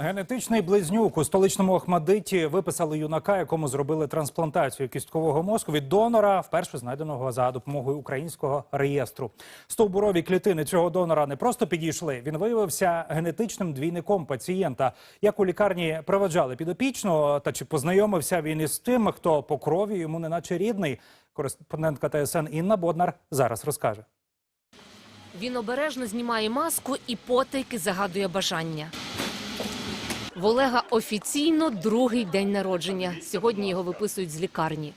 Генетичний близнюк у столичному Охмадиті виписали юнака, якому зробили трансплантацію кісткового мозку від донора, вперше знайденого за допомогою українського реєстру. Стовбурові клітини цього донора не просто підійшли. Він виявився генетичним двійником пацієнта. Як у лікарні проведжали підопічного, та чи познайомився він із тим, хто по крові йому неначе рідний. Кореспондентка ТСН Інна Боднар зараз розкаже. Він обережно знімає маску і потайки загадує бажання. В Олега офіційно другий день народження. Сьогодні його виписують з лікарні.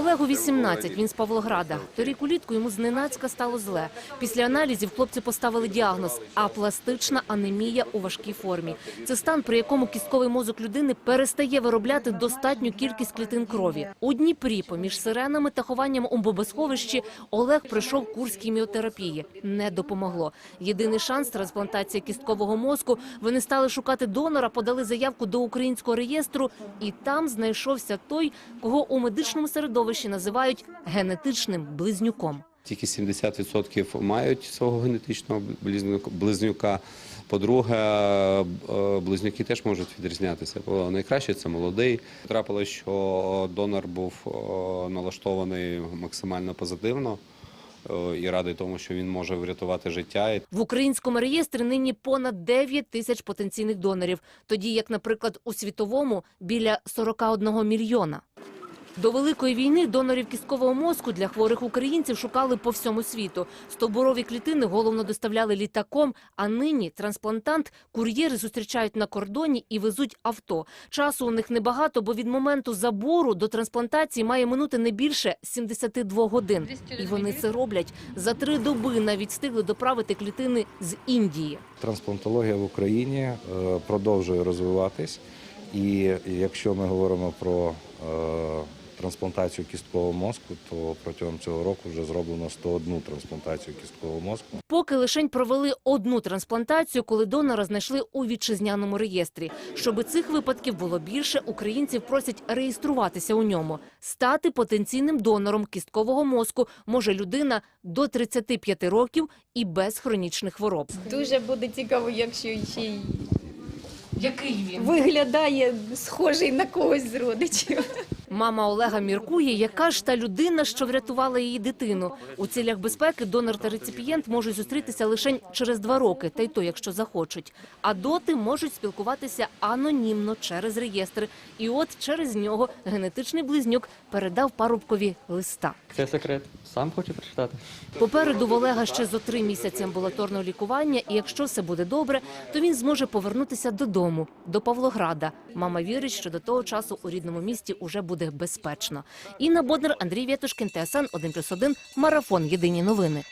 Олегу 18, він з Павлограда. Торік улітку йому зненацька стало зле. Після аналізів хлопці поставили діагноз – апластична анемія у важкій формі. Це стан, при якому кістковий мозок людини перестає виробляти достатню кількість клітин крові. У Дніпрі, поміж сиренами та хованням у бомбосховищі, Олег пройшов курс хіміотерапії. Не допомогло. Єдиний шанс – трансплантація кісткового мозку. Вони стали шукати донора, подали заявку до українського реєстру, і там знайшовся той, кого у медичному середовищі називають генетичним близнюком. Тільки 70% мають свого генетичного близнюка- близнюка. По-друге, е, близнюки теж можуть відрізнятися. Бо найкраще це молодий. Трапилось, що донор був е, налаштований максимально позитивно е, і радий тому, що він може врятувати життя. В українському реєстрі нині понад 9 тисяч потенційних донорів, тоді як, наприклад, у світовому біля 41 мільйона. До Великої війни донорів кісткового мозку для хворих українців шукали по всьому світу. Стовбурові клітини головно доставляли літаком, а нині трансплантант кур'єри зустрічають на кордоні і везуть авто. Часу у них небагато, бо від моменту забору до трансплантації має минути не більше 72 годин. І вони це роблять. За три доби навіть встигли доправити клітини з Індії. Трансплантологія в Україні е, продовжує розвиватись, і якщо ми говоримо про е, трансплантацію кісткового мозку, то протягом цього року вже зроблено 101 трансплантацію кісткового мозку. Поки лишень провели одну трансплантацію, коли донора знайшли у вітчизняному реєстрі. Щоби цих випадків було більше, українців просять реєструватися у ньому. Стати потенційним донором кісткового мозку може людина до 35 років і без хронічних хвороб. Дуже буде цікаво, якщо ще й Який він? виглядає схожий на когось з родичів. Мама Олега міркує, яка ж та людина, що врятувала її дитину. У цілях безпеки донор та реципієнт можуть зустрітися лише через два роки, та й то, якщо захочуть. А доти можуть спілкуватися анонімно через реєстр. І от через нього генетичний близнюк передав парубкові листа. Це секрет. Сам хочу прочитати. Попереду в Олега ще зо три місяці амбулаторного лікування, і якщо все буде добре, то він зможе повернутися додому, до Павлограда. Мама вірить, що до того часу у рідному місті уже буде безпечно. Інна Боднер, Андрій Вєтушкін, ТСН 1+,1, Марафон. Єдині новини.